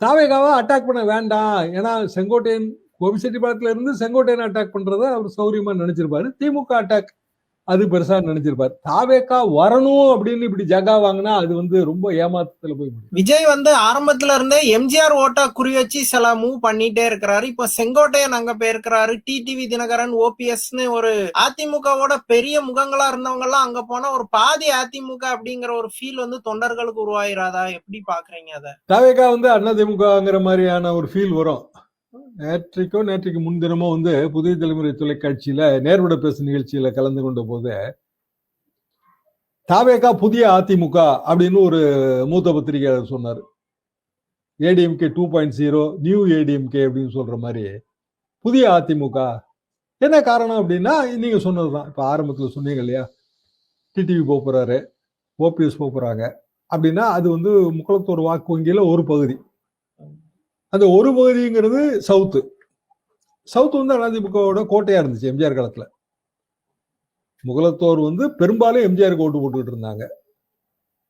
தாவேகாவை attack பண்ண வேண்டாம். ஏன்னா செங்கோட்டையன் கோபிச்செட்டிப்பாளையத்துல இருந்து செங்கோட்டையன் அட்டாக் பண்றத அவர் சௌரியமா நினைச்சிருப்பாரு. திமுக அட்டாக் அது பெருசா நினைச்சிருப்பாரு. தாவேக்கா வரணும் அப்படின்னு இப்படி ஜகா வாங்கினா அது வந்து ரொம்ப ஏமாத்தத்துல போய் முடியும். விஜய் வந்து ஆரம்பத்துல இருந்தே எம்ஜிஆர் ஓட்டா குறி வச்சு சில மூவ் பண்ணிட்டே இருக்கிறாரு. இப்ப செங்கோட்டையன் அங்க போயிருக்கிறாரு. டிடிவி தினகரன் ஓபிஎஸ்னு ஒரு அதிமுகவோட பெரிய முகங்களா இருந்தவங்க எல்லாம் அங்க போனா ஒரு பாதி அதிமுக அப்படிங்கிற ஒரு ஃபீல் வந்து தொண்டர்களுக்கு உருவாயிராதா? எப்படி பாக்குறீங்க அத? தாவேக்கா வந்து அண்ணா திமுகங்கிற மாதிரியான ஒரு ஃபீல் வரும். நேற்றைக்கோ நேற்றைக்கு முன்தினமோ வந்து புதிய தலைமுறை தொலைக்காட்சியில நேர்விட பேசு நிகழ்ச்சியில கலந்து கொண்ட போது தாவேகா புதிய அதிமுக அப்படின்னு ஒரு மூத்த பத்திரிகையாளர் சொன்னார். ADMK two point zero new ADMK அப்படின்னு சொல்ற மாதிரி புதிய அதிமுக. என்ன காரணம் அப்படின்னா நீங்க சொன்னதுதான். இப்போ ஆரம்பத்தில் சொன்னீங்க இல்லையா? டிடிவி போக போறாரு ஓபிஎஸ் போக போறாங்க. அப்படின்னா அது வந்து முக்குளத்தூர் வாக்கு வங்கியில ஒரு பகுதி. அந்த ஒரு பகுதிங்கிறது சவுத்து. சவுத் வந்து அதிமுகவோட கோட்டையா இருந்துச்சு எம்ஜிஆர் காலத்துல. முகலத்தோர் வந்து பெரும்பாலும் எம்ஜிஆருக்கு ஓட்டு போட்டுக்கிட்டு இருந்தாங்க.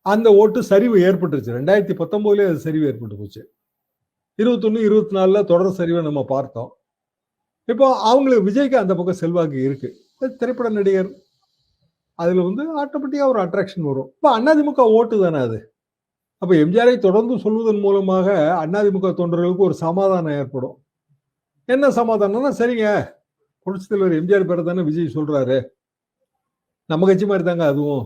அந்த ஓட்டு சரிவு ஏற்பட்டுருச்சு. ரெண்டாயிரத்தி பத்தொன்பதுலேயே அது சரிவு ஏற்பட்டு போச்சு. இருபத்தொன்னு இருபத்தி நாலில் தொடர் சரிவை நம்ம பார்த்தோம். இப்போ அவங்களுக்கு விஜய்க்கு அந்த பக்கம் செல்வாக்கு இருக்கு. திரைப்பட நடிகர். அதில் வந்து ஆட்டோமேட்டிக்காக ஒரு அட்ராக்ஷன் வரும். இப்போ அதிமுக ஓட்டு தானே அது? அப்போ எம்ஜிஆரை தொடர்ந்து சொல்வதன் மூலமாக அதிமுக தொண்டர்களுக்கு ஒரு சமாதானம் ஏற்படும். என்ன சமாதானம்னா சரிங்க புரட்சி தலைவர் எம்ஜிஆர் பேரை தானே விஜய் சொல்றாரு. நம்ம கட்சி மாதிரி தாங்க அதுவும்.